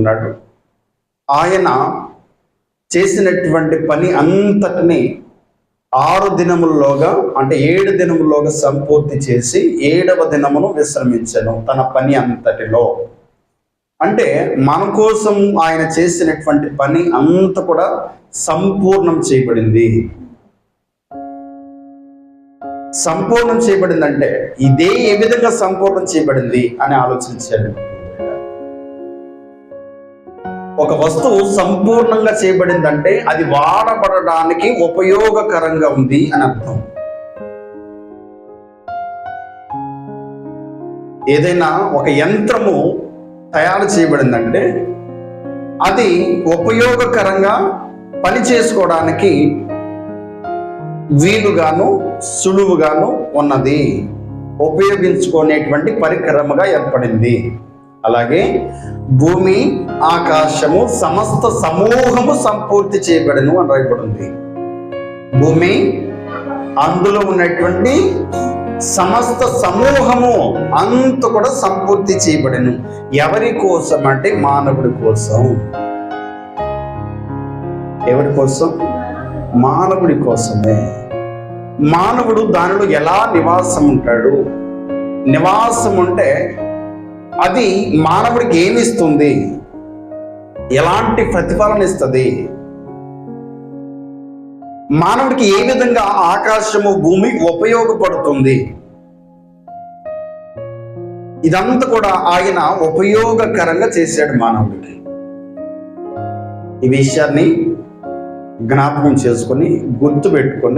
ఉన్నాడు. ఆయన చేసినటువంటి పని అంతటిని ఆరు దినముల్లోగా అంటే ఏడు దినముల్లోగా సంపూర్తి చేసి ఏడవ దినమును విశ్రమించను తన పని అంతటిలో. అంటే మన కోసం ఆయన చేసినటువంటి పని అంత కూడా సంపూర్ణం చేయబడింది. సంపూర్ణం చేయబడిందంటే ఇదే ఏ విధంగా సంపూర్ణం చేయబడింది అని ఆలోచించాడు. ఒక వస్తువు సంపూర్ణంగా చేయబడిందంటే అది వాడబడడానికి ఉపయోగకరంగా ఉంది అని అర్థం. ఏదైనా ఒక యంత్రము తయారు చేయబడిందంటే అది ఉపయోగకరంగా పని చేసుకోవడానికి వీలుగాను సులువుగాను ఉన్నది. ఉపయోగించుకునేటువంటి పరికరముగా ఏర్పడింది. అలాగే భూమి ఆకాశము సమస్త సమూహము సంపూర్తి చేయబడను అని రాయబడింది. భూమి అందులో ఉన్నటువంటి సమస్త సమూహము అంత కూడా సంపూర్తి చేయబడను. ఎవరి కోసం అంటే మానవుడి కోసం. ఎవరి కోసం? మానవుడి కోసమే. మానవుడు దానిలో ఎలా నివాసం ఉంటాడు నివాసం ఉంటే అది మానవుడికి ఏమి ఇస్తుంది? ఎలాంటి ప్రతిఫలన ఇస్తుంది? మానవుడికి ఏ విధంగా ఆకాశము భూమి ఉపయోగపడుతుంది? ఇదంతా కూడా ఆయన ఉపయోగకరంగా చేశాడు మానవుడికి. ఈ విషయాన్ని జ్ఞాపకం చేసుకొని గుర్తు పెట్టుకొని